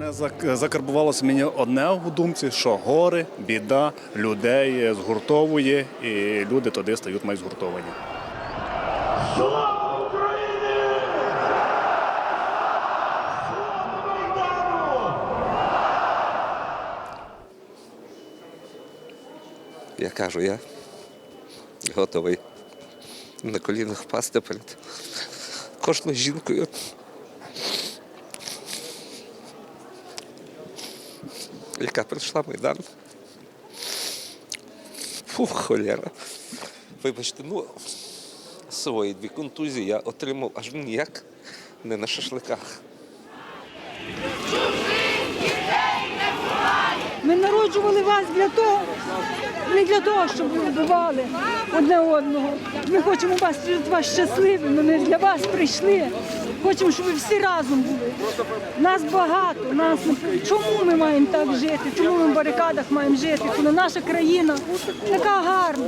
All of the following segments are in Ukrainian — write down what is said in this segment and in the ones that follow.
Мене закарбувалося мені одне в думці, що горе, біда людей згуртовує, і люди туди стають майже згуртовані. Я кажу, я готовий на колінах впасти перед кожною жінкою. Яка прийшла Майдан. Фух, холєра. Вибачте, ну, свої дві контузії я отримав аж ніяк не на шашликах. Ми народжували вас для того, не для того, щоб ви вбивали одне одного. Ми хочемо вас вас щасливими. Ми для вас прийшли. Хочемо, щоб ви всі разом були. Нас багато. Нас чому ми маємо так жити? Чому ми в барикадах маємо жити? Коли наша країна така гарна,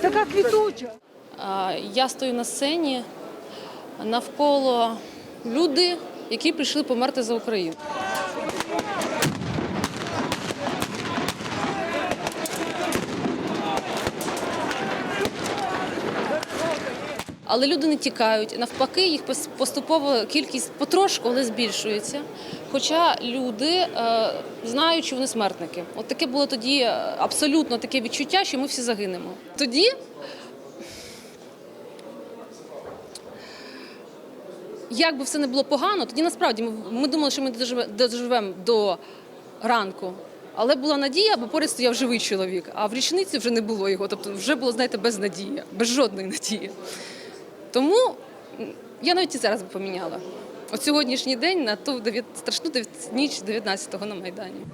така квітуча. Я стою на сцені навколо люди, які прийшли померти за Україну. Але люди не тікають. Навпаки, їх пос- поступово кількість потрошку, але збільшується. Хоча люди е, знають, що вони смертники. От таке було тоді е, абсолютно таке відчуття, що ми всі загинемо. Тоді як би все не було погано, тоді насправді ми, ми думали, що ми доживе- доживемо до ранку. Але була надія, бо поряд стояв живий чоловік, а в річниці вже не було його. Тобто вже було, знаєте, без надії, без жодної надії. Тому я навіть і зараз би поміняла. От сьогоднішній день на ту страшну ніч 19-го на Майдані.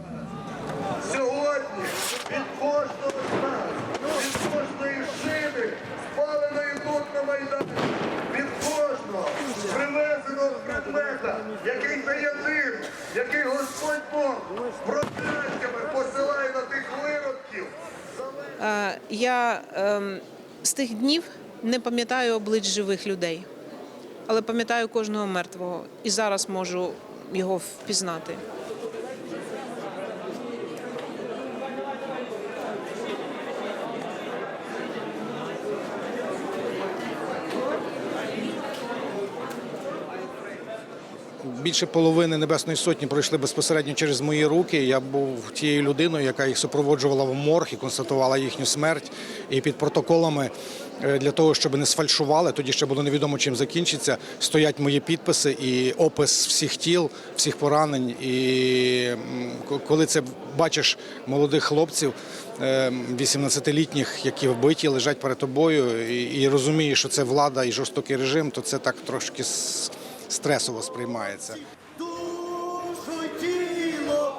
Сьогодні від кожного з нас, від кожної шини, спаленої тут на Майдані, від кожного привезеного предмета, який дає дим, який Господь Бог прокляттями посилає на тих виродків. Е, Я ем, з тих днів не пам'ятаю облич живих людей, але пам'ятаю кожного мертвого і зараз можу його впізнати. Більше половини Небесної Сотні пройшли безпосередньо через мої руки. Я був тією людиною, яка їх супроводжувала в морг і констатувала їхню смерть. І під протоколами для того, щоб не сфальшували, тоді ще було невідомо, чим закінчиться. Стоять мої підписи і опис всіх тіл, всіх поранень. І коли це бачиш молодих хлопців, е, 18-літніх, які вбиті, лежать перед тобою, і, розумієш, що це влада і жорстокий режим, то це так трошки стресово сприймається. Душу тіло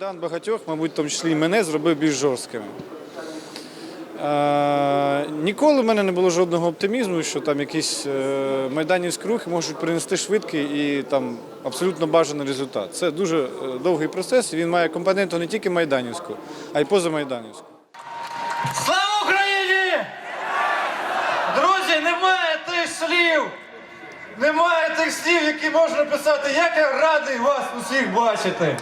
Майдан багатьох, мабуть, в тому числі і мене, зробив більш жорсткими. Е, ніколи в мене не було жодного оптимізму, що там якісь е, майданівські рухи можуть принести швидкий і там абсолютно бажаний результат. Це дуже е, довгий процес, він має компоненту не тільки майданівську, а й позамайданівську. Слава Україні! Друзі, немає тих слів, немає тих слів, які можна писати. Як я радий вас усіх бачити.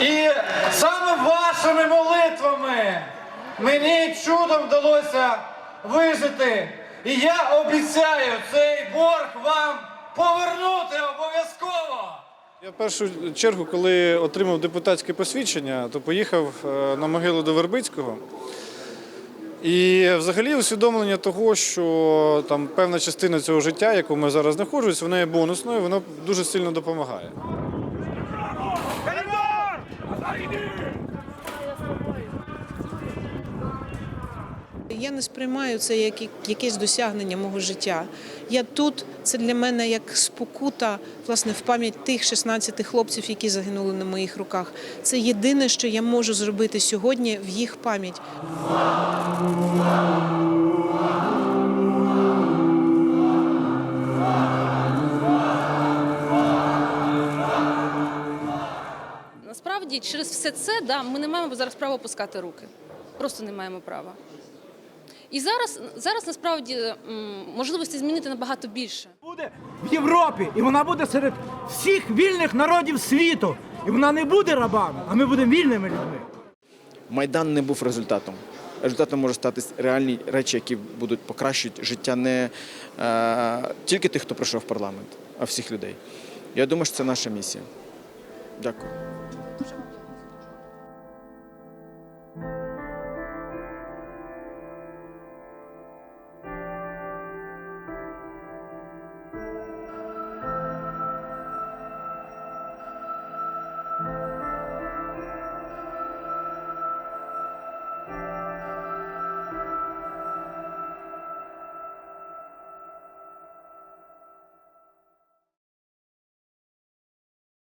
І саме вашими молитвами мені чудом вдалося вижити. І я обіцяю цей борг вам повернути обов'язково. Я в першу чергу, коли отримав депутатське посвідчення, то поїхав е, на могилу до Вербицького. І взагалі усвідомлення того, що там певна частина цього життя, якому я зараз знаходжусь, вона є бонусною, воно дуже сильно допомагає. Я не сприймаю це як якесь досягнення мого життя. Я тут, це для мене як спокута, власне, в пам'ять тих 16 хлопців, які загинули на моїх руках. Це єдине, що я можу зробити сьогодні в їх пам'ять. Насправді, через все це да, ми не маємо зараз права опускати руки. Просто не маємо права. І зараз, зараз насправді можливості змінити набагато більше. буде в Європі, і вона буде серед всіх вільних народів світу. І вона не буде рабами, а ми будемо вільними людьми. Майдан не був результатом. Результатом може стати реальні речі, які будуть покращувати життя не е, тільки тих, хто прийшов в парламент, а всіх людей. Я думаю, що це наша місія. Дякую.